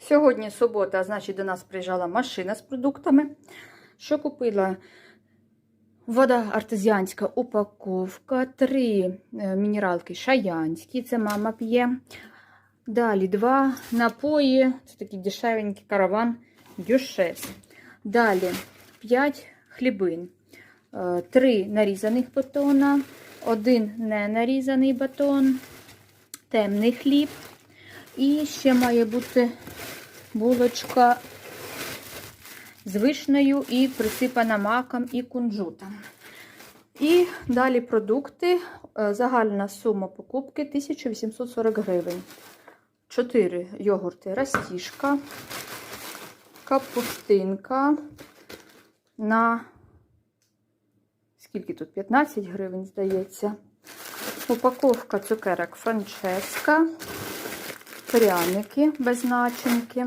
Сьогодні субота, значить, до нас приїжджала машина з продуктами. Що купила? Вода артезіанська упаковка, три е, мінералки шаянські, це мама п'є. Далі два напої, це такий дешевенький караван дюшес. Далі 5 хлібин, е, три нарізаних батона, один не нарізаний батон, темний хліб. І ще має бути булочка з вишнею і присипана маком і кунжутом. І далі продукти. Е, Загальна сума покупки 1840 гривень. 4 йогурти растішка, капустинка на скільки тут? 15 гривень, здається. Упаковка цукерок Франческа, пряники без начинки,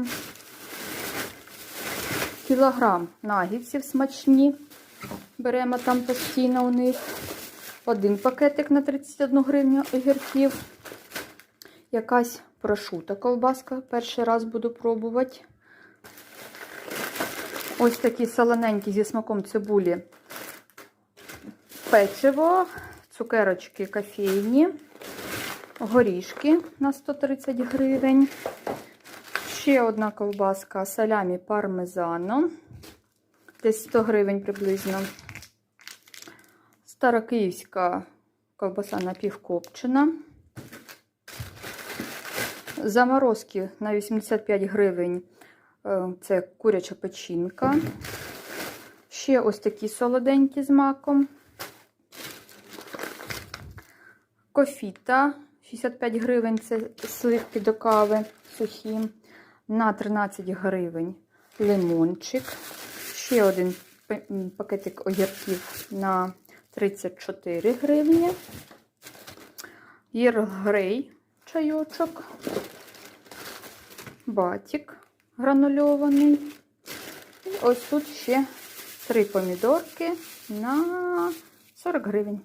кілограм нагідців смачні. Беремо там постійно у них. Один пакетик на 31 гривню огірків. Якась прошута ковбаска. Перший раз буду пробувати. Ось такі солоненькі зі смаком цибулі. Печиво, цукерочки кофейні, горішки на 130 гривень. Ще одна ковбаска салямі пармезано. Десь 100 гривень приблизно. Старокиївська ковбаса напівкопчена. Заморозки на 85 гривень. Е, Це куряча печінка. Ще ось такі солоденькі з маком. Кофіта 65 гривень це сливки до кави сухі. На 13 гривень лимончик. Ще один пакетик огірків на 34 гривні. Єргрей чайочок. Батік гранульований. І ось тут ще три помідорки на 40 гривень.